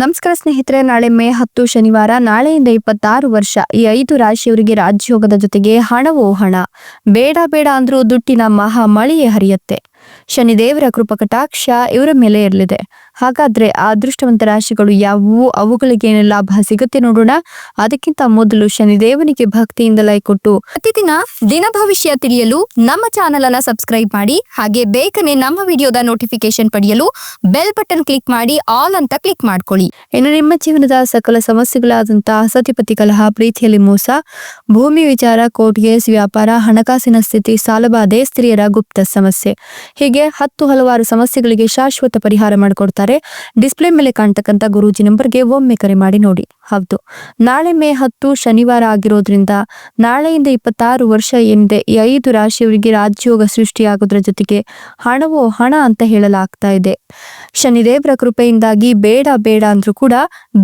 ನಮಸ್ಕಾರ ಸ್ನೇಹಿತರೆ, ನಾಳೆ ಮೇ ಹತ್ತು ಶನಿವಾರ, ನಾಳೆಯಿಂದ ಇಪ್ಪತ್ತಾರು ವರ್ಷ, ಈ ಐದು ರಾಶಿಯವರಿಗೆ ರಾಜ್ಯೋಗದ ಜೊತೆಗೆ ಹಣವೋ ಹಣ. ಬೇಡ ಬೇಡ ಅಂದ್ರೂ ದುಡ್ಡಿನ ಮಹಾ ಮಳೆಯೇ ಹರಿಯತ್ತೆ. ಶನಿದೇವರ ಕೃಪಕಟಾಕ್ಷ ಇವರ ಮೇಲೆ ಇರಲಿದೆ. ಹಾಗಾದ್ರೆ ಆ ಅದೃಷ್ಟವಂತ ರಾಶಿಗಳು ಯಾವುವು? ಅವುಗಳಿಗೆ ಏನು ಲಾಭ ಸಿಗುತ್ತೆ ನೋಡೋಣ. ಅದಕ್ಕಿಂತ ಮೊದಲು ಶನಿದೇವನಿಗೆ ಭಕ್ತಿಯಿಂದ ಲೈ ಕೊಟ್ಟು ಪ್ರತಿದಿನ ದಿನ ಭವಿಷ್ಯ ತಿಳಿಯಲು ನಮ್ಮ ಚಾನೆಲ್ ಅನ್ನ ಸಬ್ಸ್ಕ್ರೈಬ್ ಮಾಡಿ, ಹಾಗೆ ಬೇಗನೆ ನಮ್ಮ ವಿಡಿಯೋದ ನೋಟಿಫಿಕೇಶನ್ ಪಡೆಯಲು ಬೆಲ್ ಬಟನ್ ಕ್ಲಿಕ್ ಮಾಡಿ ಆಲ್ ಅಂತ ಕ್ಲಿಕ್ ಮಾಡ್ಕೊಳ್ಳಿ. ಇನ್ನು ನಿಮ್ಮ ಜೀವನದ ಸಕಲ ಸಮಸ್ಯೆಗಳಾದಂತಹ ಸತಿಪತಿ ಕಲಹ ಪ್ರೀತಿಯಲ್ಲಿ ಮೋಸ, ಭೂಮಿ ವಿಚಾರ, ಕೋರ್ಟ್ ಕೇಸ್, ವ್ಯಾಪಾರ, ಹಣಕಾಸಿನ ಸ್ಥಿತಿ, ಸಾಲಬಾಧೆ, ಸ್ತ್ರೀಯರ ಗುಪ್ತ ಸಮಸ್ಯೆ. ಹೀಗೆ ಹತ್ತು ಹಲವಾರು ಸಮಸ್ಯೆಗಳಿಗೆ ಶಾಶ್ವತ ಪರಿಹಾರ ಮಾಡಿಕೊಡ್ತಾರೆ. ಡಿಸ್ಪ್ಲೇ ಮೇಲೆ ಕಾಣ್ತಕ್ಕಂಥ ಗುರೂಜಿ ನಂಬರ್ಗೆ ಒಮ್ಮೆ ಕರೆ ಮಾಡಿ ನೋಡಿ. ಹೌದು. ನಾಳೆ ಮೇ ಹತ್ತು ಶನಿವಾರ ಆಗಿರೋದ್ರಿಂದ ನಾಳೆಯಿಂದ ಇಪ್ಪತ್ತಾರು ವರ್ಷ ಏನಿದೆ ಈ ಐದು ರಾಶಿಯವರಿಗೆ ರಾಜ್ಯೋಗ ಸೃಷ್ಟಿಯಾಗೋದ್ರ ಜೊತೆಗೆ ಹಣವೋ ಹಣ ಅಂತ ಹೇಳಲಾಗ್ತಾ ಇದೆ. ಶನಿದೇವರ ಕೃಪೆಯಿಂದಾಗಿ ಬೇಡ ಬೇಡ ಅಂದ್ರೂ ಕೂಡ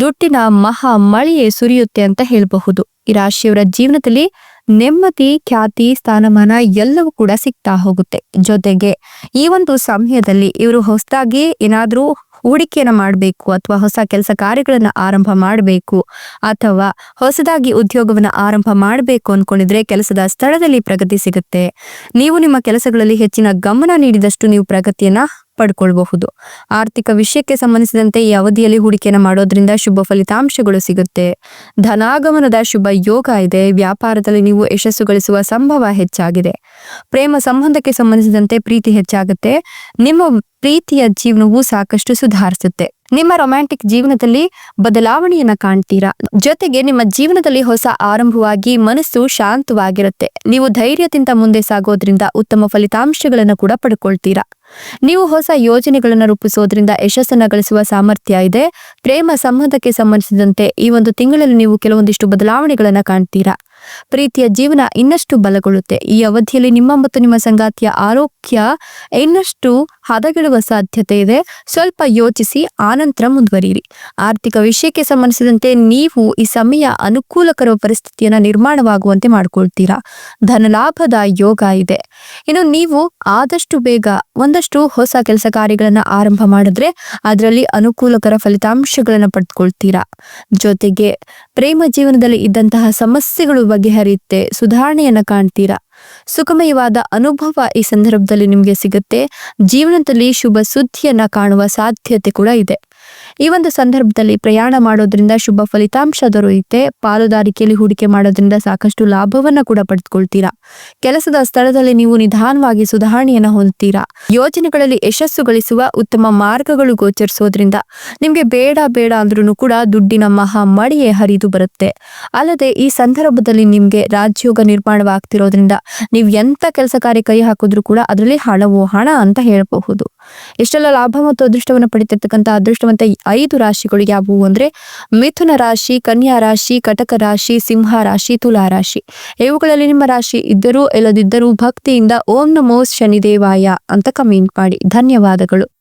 ದುಡ್ಡಿನ ಮಹಾ ಮಳೆಯೇ ಸುರಿಯುತ್ತೆ ಅಂತ ಹೇಳಬಹುದು. ಈ ರಾಶಿಯವರ ಜೀವನದಲ್ಲಿ ನೆಮ್ಮದಿ, ಖ್ಯಾತಿ, ಸ್ಥಾನಮಾನ ಎಲ್ಲವೂ ಕೂಡ ಸಿಗ್ತಾ ಹೋಗುತ್ತೆ. ಜೊತೆಗೆ ಈ ಒಂದು ಸಮಯದಲ್ಲಿ ಇವರು ಹೊಸದಾಗಿ ಏನಾದ್ರೂ ಹೂಡಿಕೆಯನ್ನು ಮಾಡಬೇಕು ಅಥವಾ ಹೊಸ ಕೆಲಸ ಕಾರ್ಯಗಳನ್ನು ಆರಂಭ ಮಾಡಬೇಕು ಅಥವಾ ಹೊಸದಾಗಿ ಉದ್ಯೋಗವನ್ನ ಆರಂಭ ಮಾಡಬೇಕು ಅಂದ್ಕೊಂಡಿದ್ರೆ ಕೆಲಸದ ಸ್ಥಳದಲ್ಲಿ ಪ್ರಗತಿ ಸಿಗುತ್ತೆ. ನೀವು ನಿಮ್ಮ ಕೆಲಸಗಳಲ್ಲಿ ಹೆಚ್ಚಿನ ಗಮನ ನೀಡಿದಷ್ಟು ನೀವು ಪ್ರಗತಿಯನ್ನ ಪಡ್ಕೊಳ್ಬಹುದು. ಆರ್ಥಿಕ ವಿಷಯಕ್ಕೆ ಸಂಬಂಧಿಸಿದಂತೆ ಈ ಅವಧಿಯಲ್ಲಿ ಹೂಡಿಕೆಯನ್ನು ಮಾಡೋದ್ರಿಂದ ಶುಭ ಫಲಿತಾಂಶಗಳು ಸಿಗುತ್ತೆ. ಧನಾಗಮನದ ಶುಭ ಯೋಗ ಇದೆ. ವ್ಯಾಪಾರದಲ್ಲಿ ನೀವು ಯಶಸ್ಸು ಗಳಿಸುವ ಸಂಭವ ಹೆಚ್ಚಾಗಿದೆ. ಪ್ರೇಮ ಸಂಬಂಧಕ್ಕೆ ಸಂಬಂಧಿಸಿದಂತೆ ಪ್ರೀತಿ ಹೆಚ್ಚಾಗುತ್ತೆ. ನಿಮ್ಮ ಪ್ರೀತಿಯ ಜೀವನವು ಸಾಕಷ್ಟು ಸುಧಾರಿಸುತ್ತೆ. ನಿಮ್ಮ ರೊಮ್ಯಾಂಟಿಕ್ ಜೀವನದಲ್ಲಿ ಬದಲಾವಣೆಯನ್ನ ಕಾಣ್ತೀರಾ? ಜೊತೆಗೆ ನಿಮ್ಮ ಜೀವನದಲ್ಲಿ ಹೊಸ ಆರಂಭವಾಗಿ ಮನಸ್ಸು ಶಾಂತವಾಗಿರುತ್ತೆ. ನೀವು ಧೈರ್ಯದಿಂದ ಮುಂದೆ ಸಾಗೋದ್ರಿಂದ ಉತ್ತಮ ಫಲಿತಾಂಶಗಳನ್ನು ಕೂಡ ಪಡ್ಕೊಳ್ತೀರಾ. ನೀವು ಹೊಸ ಯೋಜನೆಗಳನ್ನು ರೂಪಿಸೋದ್ರಿಂದ ಯಶಸ್ಸನ್ನ ಗಳಿಸುವ ಸಾಮರ್ಥ್ಯ ಇದೆ. ಪ್ರೇಮ, ಸಂಬಂಧಕ್ಕೆ ಸಂಬಂಧಿಸಿದಂತೆ ಈ ಒಂದು ತಿಂಗಳಲ್ಲಿ ನೀವು ಕೆಲವೊಂದಿಷ್ಟು ಬದಲಾವಣೆಗಳನ್ನ ಕಾಣ್ತೀರಾ. ಪ್ರೀತಿಯ ಜೀವನ ಇನ್ನಷ್ಟು ಬಲಗೊಳ್ಳುತ್ತೆ. ಈ ಅವಧಿಯಲ್ಲಿ ನಿಮ್ಮ ಮತ್ತು ನಿಮ್ಮ ಸಂಗಾತಿಯ ಆರೋಗ್ಯ ಇನ್ನಷ್ಟು ಹದಗೆಡುವ ಸಾಧ್ಯತೆ ಇದೆ. ಸ್ವಲ್ಪ ಯೋಚಿಸಿ ಆನಂತರ ಮುಂದುವರಿಯಿರಿ. ಆರ್ಥಿಕ ವಿಷಯಕ್ಕೆ ಸಂಬಂಧಿಸಿದಂತೆ ನೀವು ಈ ಸಮಯ ಅನುಕೂಲಕರ ಪರಿಸ್ಥಿತಿಯನ್ನ ನಿರ್ಮಾಣವಾಗುವಂತೆ ಮಾಡ್ಕೊಳ್ತೀರಾ? ಧನಲಾಭದ ಯೋಗ ಇದೆ. ಇನ್ನು ನೀವು ಆದಷ್ಟು ಬೇಗ ಒಂದಷ್ಟು ಹೊಸ ಕೆಲಸ ಕಾರ್ಯಗಳನ್ನ ಆರಂಭ ಮಾಡಿದ್ರೆ ಅದರಲ್ಲಿ ಅನುಕೂಲಕರ ಫಲಿತಾಂಶಗಳನ್ನ ಪಡೆದುಕೊಳ್ತೀರಾ ಜೊತೆಗೆ ಪ್ರೇಮ ಜೀವನದಲ್ಲಿ ಇದ್ದಂತಹ ಸಮಸ್ಯೆಗಳು ಬಗೆಹರಿಯುತ್ತೆ ಸುಧಾರಣೆಯನ್ನ ಕಾಣ್ತೀರಾ? ಸುಖಮಯವಾದ ಅನುಭವ ಈ ಸಂದರ್ಭದಲ್ಲಿ ನಿಮಗೆ ಸಿಗುತ್ತೆ. ಜೀವನದಲ್ಲಿ ಶುಭ ಸುದ್ದಿಯನ್ನ ಕಾಣುವ ಸಾಧ್ಯತೆ ಕೂಡ ಇದೆ. ಈ ಒಂದು ಸಂದರ್ಭದಲ್ಲಿ ಪ್ರಯಾಣ ಮಾಡೋದ್ರಿಂದ ಶುಭ ಫಲಿತಾಂಶ ದೊರೆಯುತ್ತೆ. ಪಾಲುದಾರಿಕೆಯಲ್ಲಿ ಹೂಡಿಕೆ ಮಾಡೋದ್ರಿಂದ ಸಾಕಷ್ಟು ಲಾಭವನ್ನ ಕೂಡ ಪಡೆದುಕೊಳ್ತೀರಾ. ಕೆಲಸದ ಸ್ಥಳದಲ್ಲಿ ನೀವು ನಿಧಾನವಾಗಿ ಸುಧಾರಣೆಯನ್ನು ಹೊಂದ್ತೀರಾ. ಯೋಜನೆಗಳಲ್ಲಿ ಯಶಸ್ಸು ಗಳಿಸುವ ಉತ್ತಮ ಮಾರ್ಗಗಳು ಗೋಚರಿಸೋದ್ರಿಂದ ನಿಮ್ಗೆ ಬೇಡ ಬೇಡ ಅಂದ್ರೂ ಕೂಡ ದುಡ್ಡಿನ ಮಹಾ ಮಳೆಯೇ ಹರಿದು ಬರುತ್ತೆ. ಅಲ್ಲದೆ ಈ ಸಂದರ್ಭದಲ್ಲಿ ನಿಮ್ಗೆ ರಾಜ್ಯೋಗ ನಿರ್ಮಾಣವಾಗ್ತಿರೋದ್ರಿಂದ ನೀವು ಎಂತ ಕೆಲಸ ಕಾರ್ಯ ಕೈ ಹಾಕಿದ್ರು ಕೂಡ ಅದರಲ್ಲಿ ಹಣವು ಹಣ ಅಂತ ಹೇಳಬಹುದು. ಇಷ್ಟೆಲ್ಲ ಲಾಭ ಮತ್ತು ಅದೃಷ್ಟವನ್ನು ಪಡಿತಿರ್ತಕ್ಕಂಥ ಅದೃಷ್ಟವಂತ ಐದು ರಾಶಿಗಳು ಯಾವುವು ಅಂದ್ರೆ ಮಿಥುನ ರಾಶಿ, ಕನ್ಯಾ ರಾಶಿ, ಕಟಕ ರಾಶಿ, ಸಿಂಹ ರಾಶಿ, ತುಲಾ ರಾಶಿ. ಇವುಗಳಲ್ಲಿ ನಿಮ್ಮ ರಾಶಿ ಇದ್ದರೂ ಇಲ್ಲದಿದ್ದರೂ ಭಕ್ತಿಯಿಂದ ಓಂ ನಮೋ ಶನಿದೇವಾಯ ಅಂತ ಕಮೆಂಟ್ ಮಾಡಿ. ಧನ್ಯವಾದಗಳು.